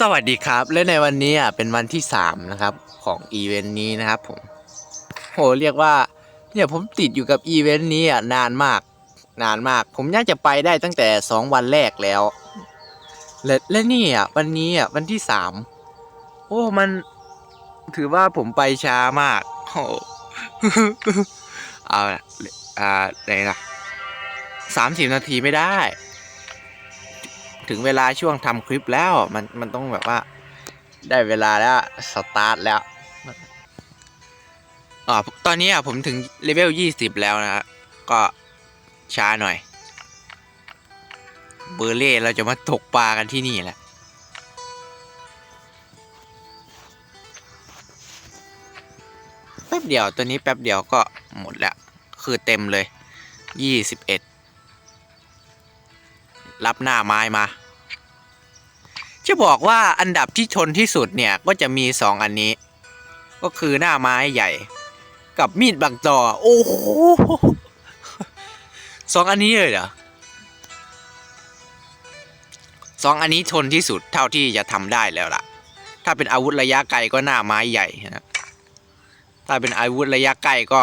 สวัสดีครับ และในวันนี้อะเป็นวันที่สามนะครับของอีเวนต์นี้นะครับผมโหเรียกว่าเนี่ยผมติดอยู่กับอีเวนต์นี้อะนานมากนานมาก ผมน่าจะไปได้ตั้งแต่สองวันแรกแล้ว และและนี่อะวันนี้อะวันที่สามโอ้มันถือว่าผมไปช้ามากโอ้เอาละอ่าไหนล่ะสามสิบนาทีไม่ได้ ถึงเวลาช่วงทำคลิปแล้วมันมันต้องแบบว่า ได้เวลาแล้วสตาร์ทแล้วอ่าตอนนี้อะผมถึงเลเวลยี่สิบแล้วนะฮะก็ช้าหน่อย เบอร์เล่เราจะมาตกปลากันที่นี่แหละแป๊บเดียวตัวนี้แป๊บเดียวก็หมดแล้ว คือเต็มเลยยี่สิบเอ็ด รับหน้าไม้มา จะบอกว่าอันดับที่ชนที่สุดเนี่ยก็จะมีสองอันนี้ ก็คือหน้าไม้ใหญ่ กับมีดบางตอโอ้โหสองอันนี้เลยเหรอสองอันนี้ชนที่สุดเท่าที่จะทำได้แล้วล่ะ ถ้าเป็นอาวุธระยะไกลก็หน้าไม้ใหญ่นะถ้าเป็นอาวุธระยะใกล้ก็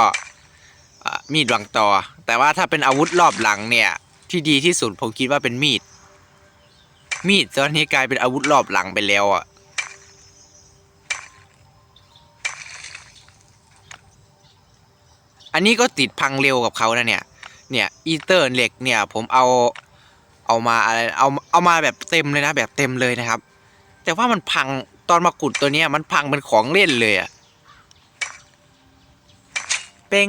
มีดบางตอแต่ว่าถ้าเป็นอาวุธรอบหลังเนี่ย ที่ดีที่สุดผมคิดว่าเป็นมีด มีดตอนนี้กลายเป็นอาวุธรอบหลังไปแล้วอะอันนี้ก็ติดพังเร็วกับเขานะเนี่ย เนี่ยอีเตอร์เหล็กเนี่ยผมเอาเอามาอะไรเอาเอามาแบบเต็มเลยนะแบบเต็มเลยนะครับ แต่ว่ามันพังตอนมาขุดตัวเนี้ยมันพังเป็นของเล่นเลยอะเป้ง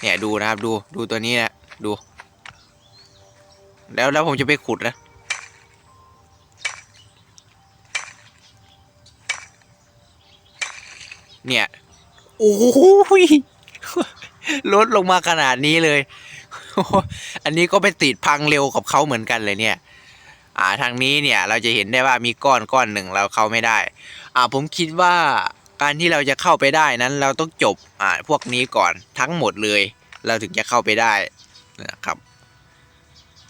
เนี่ยดูนะครับดูดูตัวนี้นะดู แล้วแล้วผมจะไปขุดนะเนี่ย โอ้ยลดลงมาขนาดนี้เลย อันนี้ก็ไปติดพังเร็วกับเขาเหมือนกันเลยเนี่ย อ่าทางนี้เนี่ยเราจะเห็นได้ว่ามีก้อนก้อนหนึ่งเราเข้าไม่ได้ อ่าผมคิดว่าการที่เราจะเข้าไปได้นั้นเราต้องจบอ่าพวกนี้ก่อนทั้งหมดเลย เราถึงจะเข้าไปได้นะครับ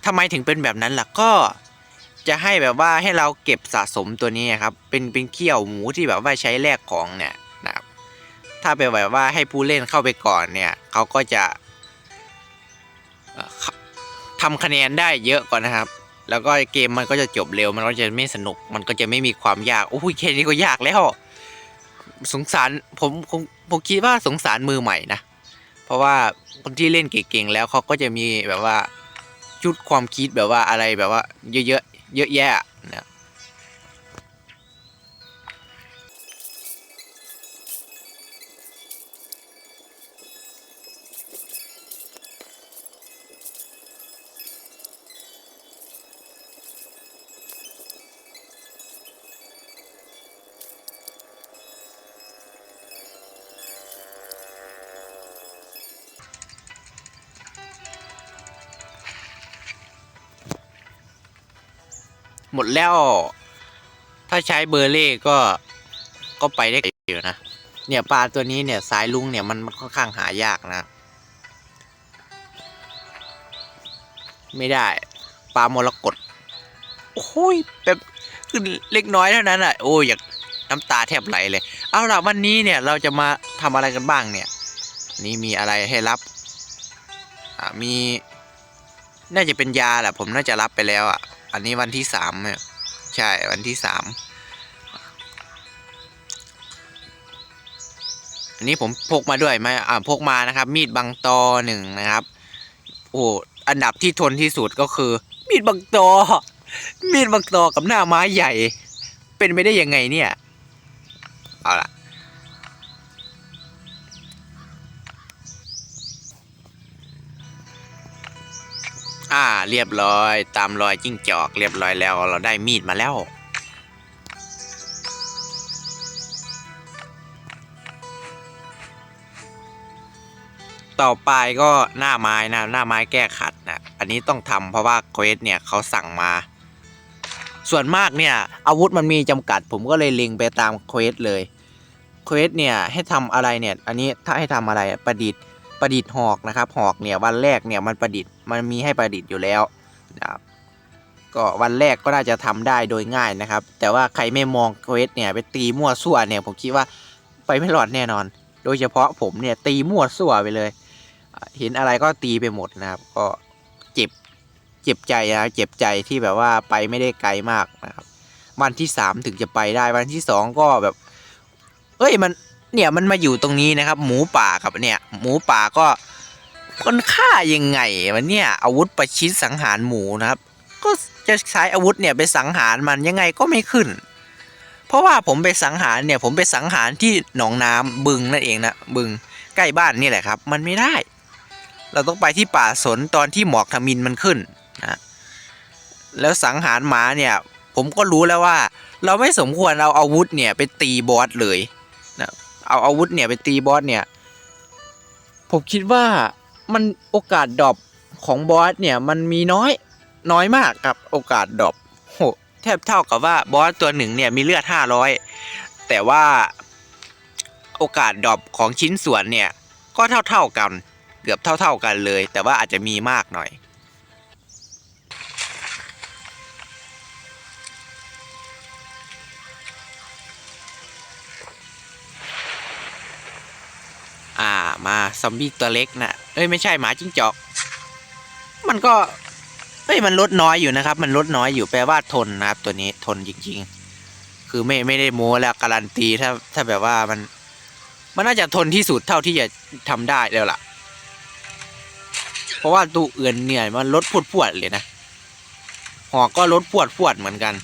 ทำไมถึงเป็นแบบนั้นล่ะก็จะให้แบบว่าให้เราเก็บสะสมตัวนี้ครับ เป็นเป็นเขี้ยวหมูที่แบบว่าใช้แลกของเนี่ยนะครับ ถ้าเป็นแบบว่าให้ผู้เล่นเข้าไปก่อนเนี่ยเขาก็จะเอ่อทำคะแนนได้เยอะก่อนนะครับ แล้วก็เกมมันก็จะจบเร็ว มันก็จะไม่สนุก มันก็จะไม่มีความยาก โอ้ยแค่นี้ก็ยากแล้ว สงสารผมผมผมคิดว่าสงสารมือใหม่นะ เพราะว่าคนที่เล่นเก่งๆแล้วเขาก็จะมีแบบว่า ชุดความคิดแบบว่าอะไรแบบว่า เยอะๆเยอะแยะนะ ดแล้ว ถ้าใช้เบอร์เล่ก็ก็ไปได้อยู่นะ เนี่ยปลาตัวนี้เนี่ยสายลุงเนี่ยมันค่อนข้างหายากนะ ไม่ได้ ปลามรกตโอ้ยแบบขึ้นเล็กน้อยเท่านั้นอะ โอ้ยอยากน้ำตาแทบไหลเลย เอาล่ะวันนี้เนี่ยเราจะมาทำอะไรกันบ้างเนี่ย นี่มีอะไรให้รับ อ่ามี น่าจะเป็นยาแหละผมน่าจะรับไปแล้วอะ อันนี้วันที่สามเนี่ยใช่วันที่สามอันนี้ผมพกมาด้วยไหมอ่าพกมานะครับ มีดบางตอหนึ่งนะครับ โอ้อันดับที่ทนที่สุดก็คือ มีดบางตอ มีดบางตอกับหน้าไม้ใหญ่ เป็นไปได้ยังไงเนี่ย เรียบร้อย ตามรอยจิ้งจอกเรียบร้อยแล้ว เราได้มีดมาแล้ว ต่อไปก็หน้าไม้นะหน้าไม้แก้ขัดนะอันนี้ต้องทำเพราะว่าเควสเนี่ยเขาสั่งมา ส่วนมากเนี่ย อาวุธมันมีจำกัด ผมก็เลยเล็งไปตามเควสเลยเควสเนี่ยให้ทำอะไรเนี่ย อันนี้ถ้าให้ทำอะไรประดิษฐ์ ประดิษฐ์หอกนะครับ หอกเนี่ยวันแรกเนี่ยมันประดิษฐ์มันมีให้ประดิษฐ์อยู่แล้วนะครับก็วันแรกก็น่าจะทำได้โดยง่ายนะครับ แต่ว่าใครไม่มองเควสเนี่ยไปตีมั่วซั่วเนี่ยผมคิดว่าไปไม่รอดแน่นอน โดยเฉพาะผมเนี่ยตีมั่วซั่วไปเลย เห็นอะไรก็ตีไปหมดนะครับ ก็เจ็บเจ็บใจนะเจ็บใจที่แบบว่าไปไม่ได้ไกลมากนะครับ วันที่สามถึงจะไปได้วันที่สองก็แบบ เอ้ยมัน เนี่ยมันมาอยู่ตรงนี้นะครับ หมูป่ากับเนี่ยหมูป่าก็มันฆ่ายังไงมันเนี่ยอาวุธประชิดสังหารหมูนะครับ ก็จะใช้อาวุธเนี่ยไปสังหารมันยังไงก็ไม่ขึ้น เพราะว่าผมไปสังหารเนี่ยผมไปสังหารที่หนองน้ำบึงนั่นเองนะบึงใกล้บ้านนี่แหละครับ มันไม่ได้ เราต้องไปที่ป่าสนตอนที่หมอกทมินมันขึ้นนะแล้วสังหารหมาเนี่ย ผมก็รู้แล้วว่า เราไม่สมควรเอาอาวุธเนี่ยไปตีบอสเลย เอาอาวุธเนี่ยไปตีบอสเนี่ย ผมคิดว่ามันโอกาสดรอปของบอสเนี่ยมันมีน้อยน้อยมากครับโอกาสดรอปโหแทบเท่ากับว่าบอสตัวหนึ่งเนี่ยมีเลือด 500 แต่ว่าโอกาสดรอปของชิ้นส่วนเนี่ยก็เท่าเท่าๆกัน เกือบเท่าเท่า ๆกันเลย แต่ว่าอาจจะมีมากหน่อย อ่ามาซอมบี้ตัวเล็กนะเอ้ยไม่ใช่หมาจิ้งจอก มันก็เอ้ยมันลดน้อยอยู่นะครับ มันลดน้อยอยู่แปลว่าทนนะครับ ตัวนี้ทนจริง ๆ คือไม่ไม่ได้โม้แล้วการันตีถ้าถ้าแบบว่ามัน มันน่าจะทนที่สุดเท่าที่จะทำได้แล้วล่ะ เพราะว่าตัวอื่นเนี่ยมันลดพวดพวดเลยนะหอกก็ลดพวดพวดเหมือนกัน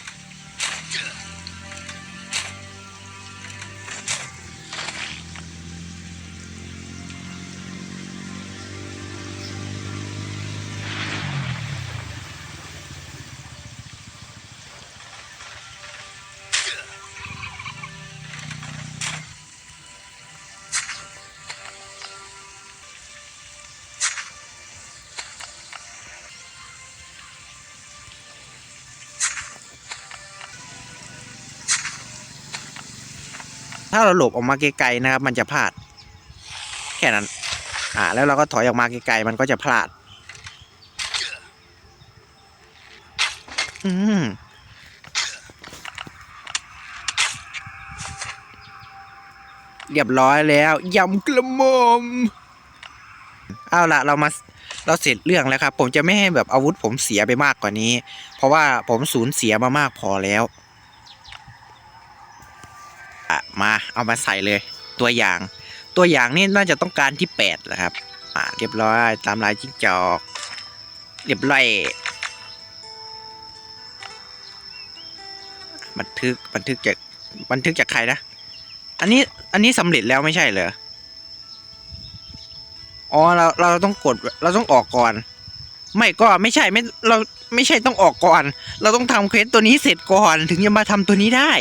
ถ้าเราหลบออกมาไกลๆนะครับ มันจะพลาด แค่นั้น อ่า แล้วเราก็ถอยออกมาไกลๆมันก็จะพลาด อืมเรียบร้อยแล้วยำกระหม่อมเอาละเรามาเราเสร็จเรื่องแล้วครับ ผมจะไม่ให้แบบอาวุธผมเสียไปมากกว่านี้ เพราะว่าผมสูญเสียมามากพอแล้ว อะมาเอามาใส่เลยตัวอย่าง ตัวอย่างนี่น่าจะต้องการที่แปดแหละครับ อ่าเรียบร้อยตามลายจิ้งจอก เรียบร้อยบันทึกบันทึกจากบันทึกจากใครนะ อันนี้อันนี้สำเร็จแล้วไม่ใช่เหรอ อ๋อเราเราต้องกดเราต้องออกก่อน ไม่ก็ไม่ใช่ไม่เราไม่ใช่ต้องออกก่อน เราต้องทำเควสตัวนี้เสร็จก่อนถึงจะมาทำตัวนี้ได้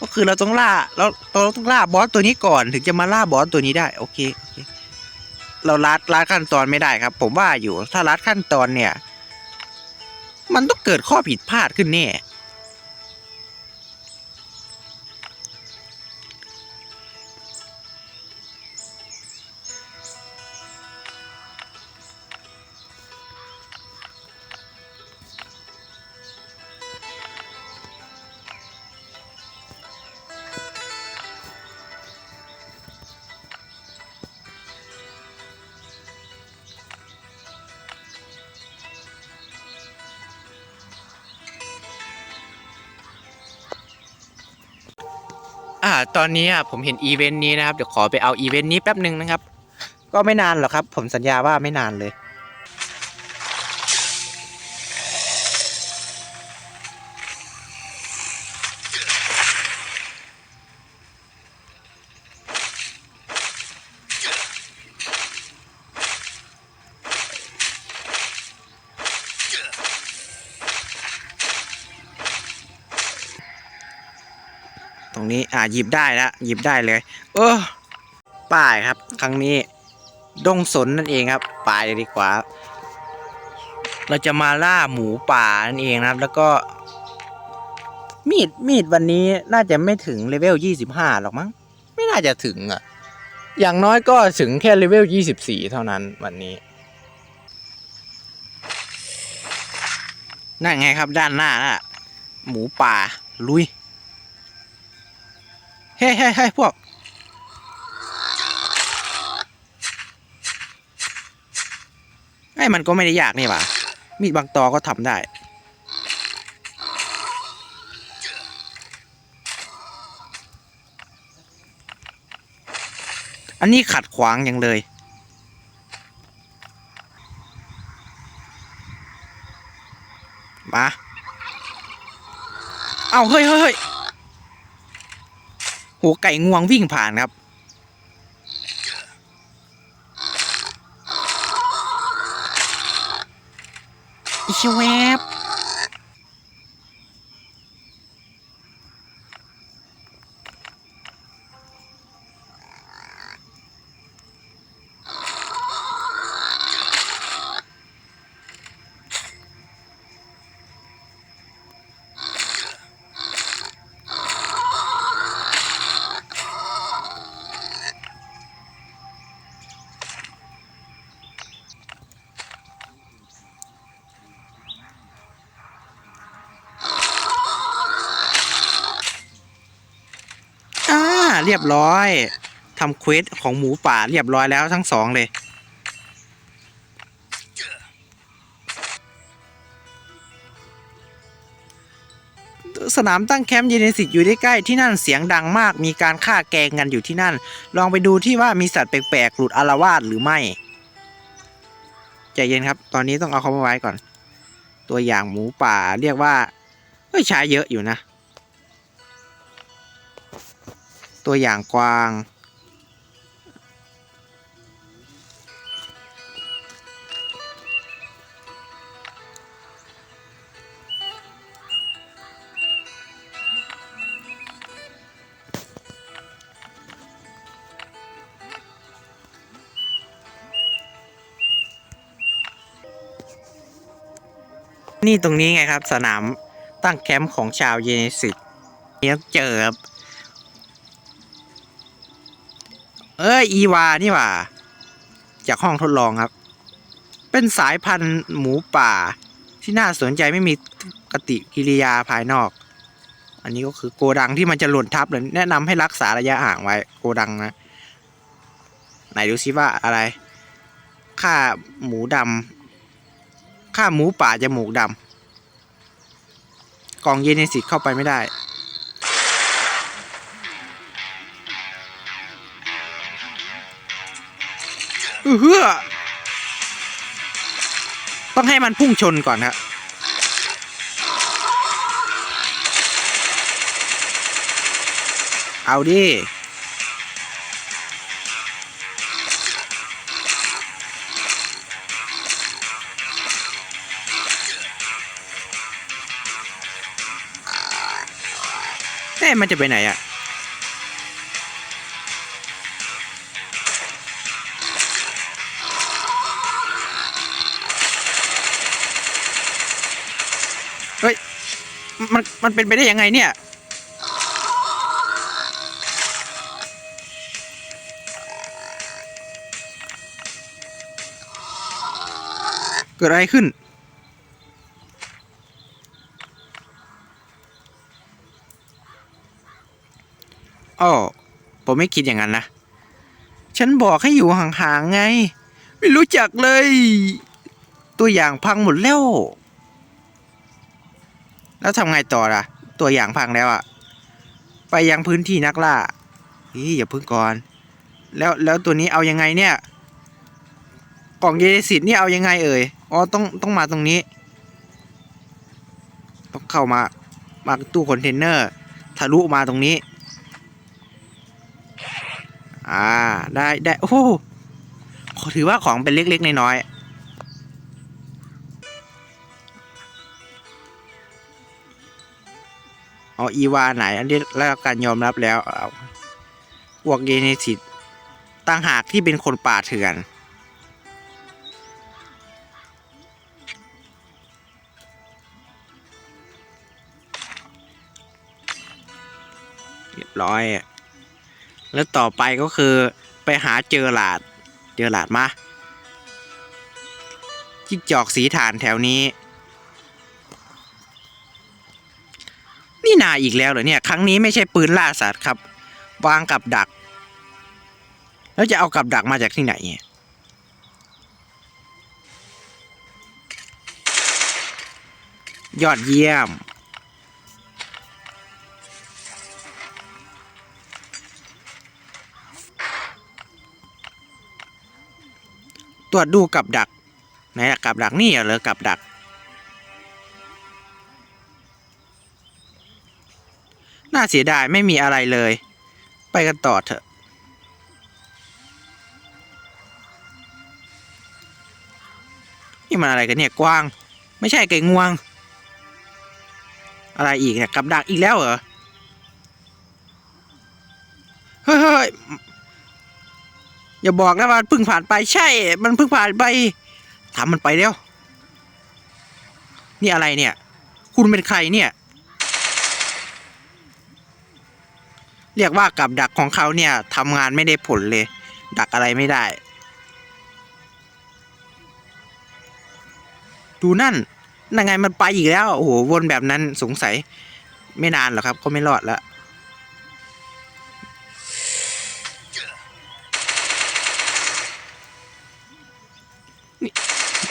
ก็คือเราต้องล่าเราเราต้องล่าบอสตัวนี้ก่อนถึงจะมาล่าบอสตัวนี้ได้โอเคโอเค เราลัดลัดขั้นตอนไม่ได้ครับ ผมว่าอยู่ถ้าลัดขั้นตอนเนี่ย มันต้องเกิดข้อผิดพลาดขึ้นแน่ ตอนนี้ผมเห็นอีเวนต์นี้นะครับ เดี๋ยวขอไปเอาอีเวนต์นี้แป๊บหนึ่งนะครับ ก็ไม่นานหรอกครับ ผมสัญญาว่าไม่นานเลย รงนี้อ่าหยิบได้แล้วหยิบได้เลย เออป้ายครับ ครั้งนี้ ดงสนนั่นเองครับป้ายเลยดีกว่า เราจะมาล่าหมูป่านั่นเองนะครับ แล้วก็ มีดมีดวันนี้น่าจะไม่ถึงเลเวลยี่สิบห้าหรอกมั้ง ไม่น่าจะถึงอะ อย่างน้อยก็ถึงแค่เลเวลยี่สิบสี่เท่านั้นวันนี้นั่นไงครับด้านหน้าน่ะหมูป่าลุย เฮ้ยเฮ้ยเฮ้ยพวก ไอ้มันก็ไม่ได้ยากนี่หว่า มีดบางตอก็ทำได้อันนี้ขัดขวางอย่างเลย มา เอาเฮ้ยเฮ้ย โอ้ไก่งวงวิ่งผ่านครับ อีชแวบ เรียบร้อยทำเควสของหมูป่าเรียบร้อยแล้วทั้งสองเลย สนามตั้งแคมป์เยเนสิตอยู่ใกล้ๆที่นั่นเสียงดังมาก มีการฆ่าแกงกันอยู่ที่นั่น ลองไปดูที่ว่ามีสัตว์แปลกๆหลุดอารวาสหรือไม่ใจเย็นครับ ตอนนี้ต้องเอาเขามาไว้ก่อน ตัวอย่างหมูป่าเรียกว่าเฮ้ยใช้เยอะอยู่นะ ตัวอย่างกวาง นี่ตรงนี้ไงครับสนามตั้งแคมป์ของชาวเยเนสิตเนี่ยเจอครับ เอ้ยอีวานี่หว่า จากห้องทดลองครับ เป็นสายพันธุ์หมูป่า ที่น่าสนใจไม่มีปฏิกิริยาภายนอก อันนี้ก็คือโกดังที่มันจะหล่นทับเลยแนะนำให้รักษาระยะห่างไว้ โกดังนะ ไหนดูซิว่าอะไรค่าหมูดำค่าหมูป่าจมูกดำกล่องเยเนในสิตเข้าไปไม่ได้ เฮือต้องให้มันพุ่งชนก่อนครับเอาดิ เอ๊ะมันจะไปไหนอะ มันมันเป็นไปได้ยังไงเนี่ย เกิดอะไรขึ้นอ้อผมไม่คิดอย่างนั้นนะ ฉันบอกให้อยู่ห่างๆไง ไม่รู้จักเลย ตัวอย่างพังหมดแล้ว แล้วทำไงต่อล่ะ ตัวอย่างพังแล้วอะไปยังพื้นที่นักล่าอีอย่าพึ่งก่อน แล้วแล้วตัวนี้เอายังไงเนี่ย กล่องเยสิตนี่เอายังไงเอ่ยอ๋อต้องต้องมาตรงนี้ ต้องเข้ามามาตู้คอนเทนเนอร์ทะลุมาตรงนี้ อ่าได้ได้โอ้โหถือว่าของเป็นเล็กๆน้อยๆ เอาอีวาไหน อันนี้แล้วการยอมรับแล้วเอาพวกเยเนสิตต่างหากที่เป็นคนป่าเถื่อน เรียบร้อย แล้วต่อไปก็คือไปหาเจอหลาด เจอหลาดมา จิ้งจอกสีฐานแถวนี้ นี่นาอีกแล้วเหรอเนี่ย ครั้งนี้ไม่ใช่ปืนล่าสัตว์ครับ วางกับดัก แล้วจะเอากับดักมาจากที่ไหนเนี่ยยอดเยี่ยม ตรวจดูกับดักไหนกับดักนี่เหรอกับดัก น่าเสียดายไม่มีอะไรเลย ไปกันต่อเถอะ นี่มันอะไรกันเนี่ยกว้าง ไม่ใช่ไก่งวง อะไรอีกเนี่ยกับดักอีกแล้วเหรอ เฮ้ยเฮ้ยอย่าบอกนะว่ามันเพิ่งผ่านไปใช่ มันเพิ่งผ่านไปถามมันไปเร็วนี่อะไรเนี่ย คุณเป็นใครเนี่ย เรียกว่ากับดักของเขาเนี่ยทำงานไม่ได้ผลเลย ดักอะไรไม่ได้ ดูนั่นนั่นไงมันไปอีกแล้วโอ้โหวนแบบนั้นสงสัยไม่นานหรอกครับก็ไม่รอดแล้วนี่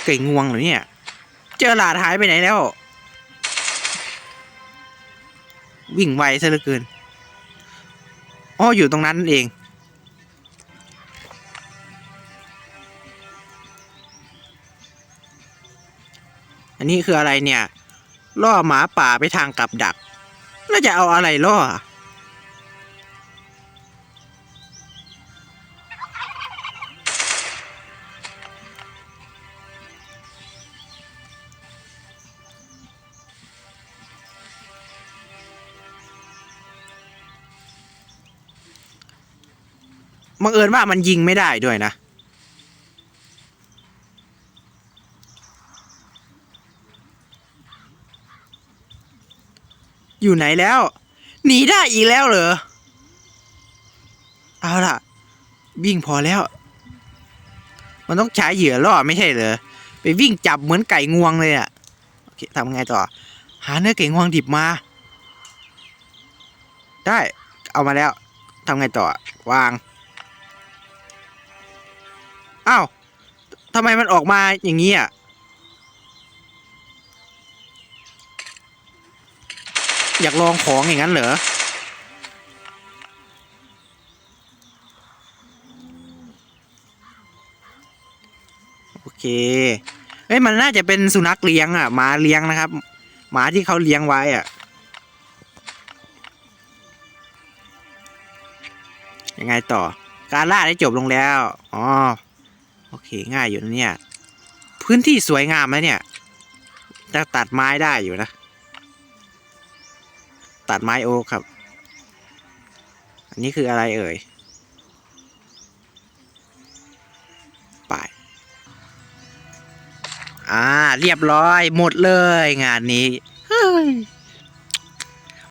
ไก่งวงเหรอเนี่ย เจอหลาดหายไปไหนแล้ว วิ่งไวซะเหลือเกิน อ๋ออยู่ตรงนั้นเอง อันนี้คืออะไรเนี่ย ล่อหมาป่าไปทางกับดักแล้วจะเอาอะไรล่อ บังเอิญว่ามันยิงไม่ได้ด้วยนะ อยู่ไหนแล้ว หนีได้อีกแล้วเหรอ เอาล่ะ วิ่งพอแล้ว มันต้องใช้เหยื่อล่อไม่ใช่เหรอ ไปวิ่งจับเหมือนไก่งวงเลยอะโอเคทำไงต่อ หาเนื้อไก่งวงดิบมา ได้ เอามาแล้วทำไงต่อ วาง อ้าวทำไมมันออกมาอย่างนี้อะ อยากลองของอย่างนั้นเหรอ โอเค เอ้ยมันน่าจะเป็นสุนัขเลี้ยงอะหมาเลี้ยงนะครับ หมาที่เขาเลี้ยงไว้อะ ยังไงต่อ การล่าได้จบลงแล้ว อ๋อ อเคง่ายอยู่นะเนี่ย พื้นที่สวยงามนะเนี่ยแต่ตัดไม้ได้อยู่นะ ตัดไม้โอ๊กครับ อันนี้คืออะไรเอ่ยไปอ่า เรียบร้อยหมดเลยงานนี้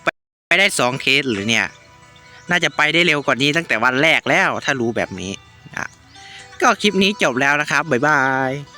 ไปไปได้สองเคสหรือเนี่ย น่าจะไปได้เร็วกว่านี้ตั้งแต่วันแรกแล้วถ้ารู้แบบนี้ ก็คลิปนี้จบแล้วนะครับ บ๊ายบาย